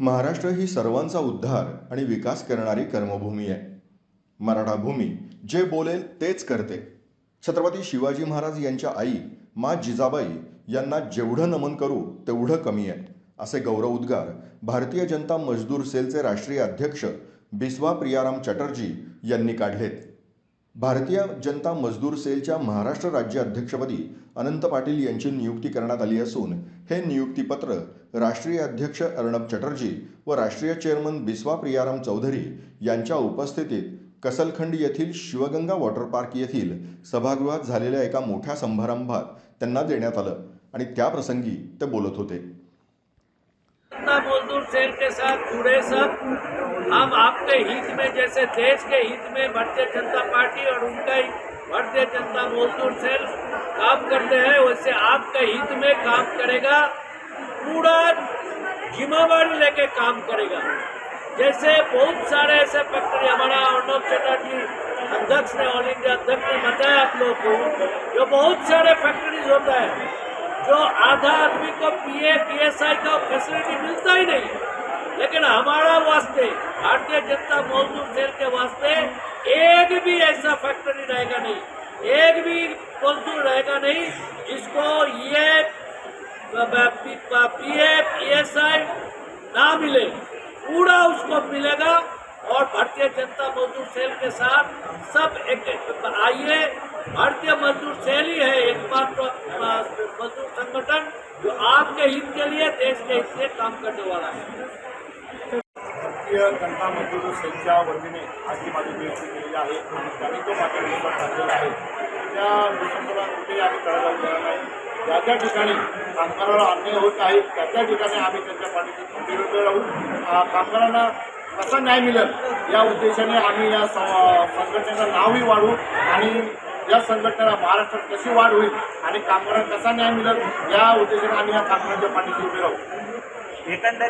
महाराष्ट्र ही सर्वांचा उद्धार आणि विकास करणारी कर्मभूमी आहे. मराठा भूमी जे बोलेल तेच करते. छत्रपती शिवाजी महाराज यांच्या आई मा जिजाबाई यांना जेवढं नमन करू तेवढं कमी आहे. असे गौरव उद्गार भारतीय जनता मजदूर सेलचे राष्ट्रीय अध्यक्ष बिस्वा प्रियाराम चटर्जी यांनी काढलेत. भारतीय जनता मजदूर सेलच्या महाराष्ट्र राज्य अध्यक्षपदी अनंत पाटील यांची नियुक्ती करण्यात आली असून हे नियुक्तीपत्र राष्ट्रीय अध्यक्ष अर्णब चटर्जी व राष्ट्रीय चेअरमन बिस्वा प्रियाराम चौधरी यांच्या उपस्थितीत कसलखंड येथील शिवगंगा वॉटर पार्क येथील सभागृहात झालेल्या एका मोठ्या समारंभात त्यांना देण्यात आलं आणि त्याप्रसंगी ते बोलत होते. मजदूर सेल के साथ जुड़े सब। हम आपके हित में जैसे देश के हित में भारतीय जनता पार्टी और उनका ही भारतीय जनता मजदूर सेल काम करते हैं, वैसे आपके हित में काम करेगा। पूरा जिम्मेवारी लेके काम करेगा। जैसे बहुत सारे ऐसे फैक्ट्री हमारा अर्णब चटर्जी अध्यक्ष ने ऑल इंडिया अध्यक्ष ने बताया आप लोग को, जो बहुत सारे फैक्ट्रीज होता है जो आधा आदमी को पीए पीएसआई का फैसिलिटी मिलता ही नहीं। लेकिन हमारा वास्ते, भारतीय जनता मजदूर सेल के वास्ते एक भी ऐसा फैक्ट्री रहेगा नहीं। एक भी मजदूर रहेगा नहीं जिसको ये पीए पीएसआई ना मिले। पूरा उसको मिलेगा और भारतीय जनता मजदूर सेल के साथ सब एक आइए संगठन जो आपके हित के लिए देश के हित से काम करने वाला है। भारतीय जनता मजदूर सेलच्या वतीने आज ही माझी नियुक्ती केलेली आहे. आणि त्यांनी तो माझा विश्वास टाकलेला आहे त्या विश्वासाला कुठेही आम्ही तळ लावलेला नाही. ज्या ज्या ठिकाणी कामगाराला अन्याय होत आहे त्या त्या ठिकाणी आम्ही त्यांच्या पाठीशी खंबीर राहू. कामगारांना कसा न्याय मिळेल या उद्देशाने आम्ही या स- संघटनेचं नावही वाढवू आणि या संघटनेला महाराष्ट्रात कशी वाढ होईल आणि कामगारांना कसा न्याय मिळेल या उद्देशाने आम्ही या कामगारांच्या पाठीशी उभे राहू.